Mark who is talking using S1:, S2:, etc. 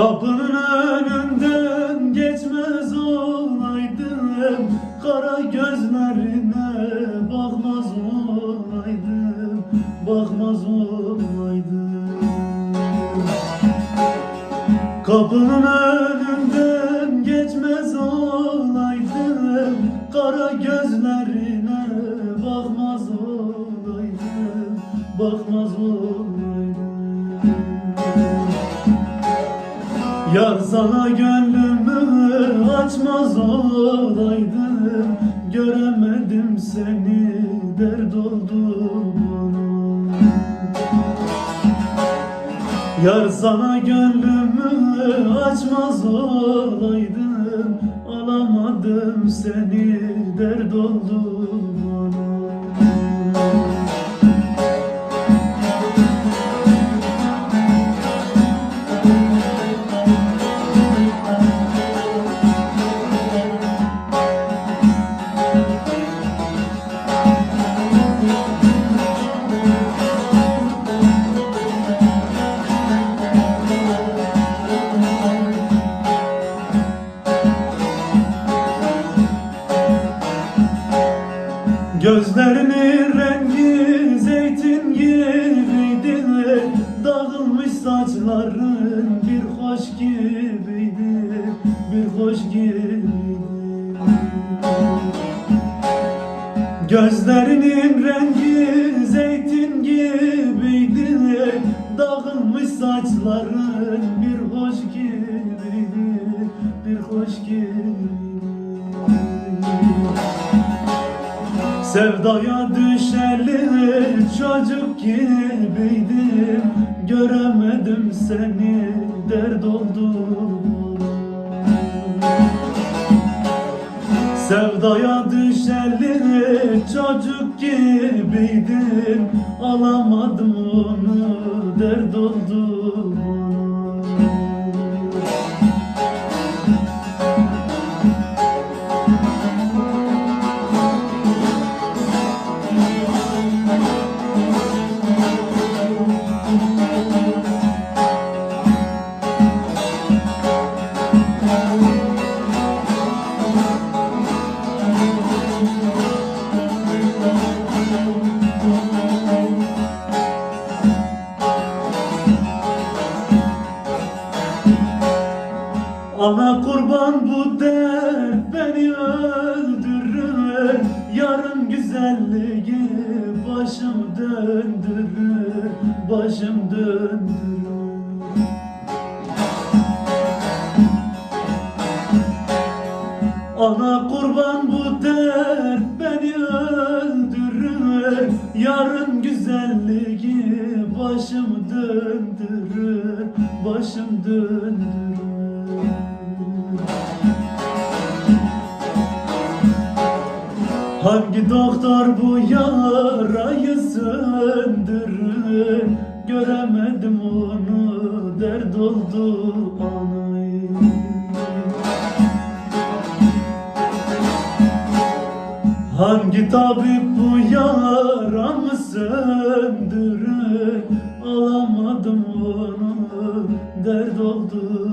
S1: Kapının önünden geçmez olaydım. Kara gözlerine bakmaz olaydım. Bakmaz olaydım. Kapının önünden geçmez olaydım. Kara gözlerine bakmaz olaydım. Bakmaz olaydım Yar sana gönlümü açmaz olaydım. Göremedim seni dert oldu bana. Yar sana gönlümü açmaz olaydım. Alamadım seni dert oldu Gözlerinin rengi zeytin gibiydi Dağılmış saçların bir hoş gibiydi Bir hoş gibiydi. Gözlerinin rengi zeytin gibiydi Dağılmış saçların Sevdaya düşeli çocuk gibiydim. Göremedim seni dert oldu Sevdaya düşeli çocuk gibiydim. Alamadım onu dert oldu güzelliği başım döndürür Başım döndürür. Ana kurban bu dert beni öldürür. Yarın güzelliği başım döndürür Başım döndürür Hangi doktor bu yarayı söndürür? Göremedim onu dert oldu anayı. Hangi tabip bu yaramı söndürür? Alamadım onu dert oldu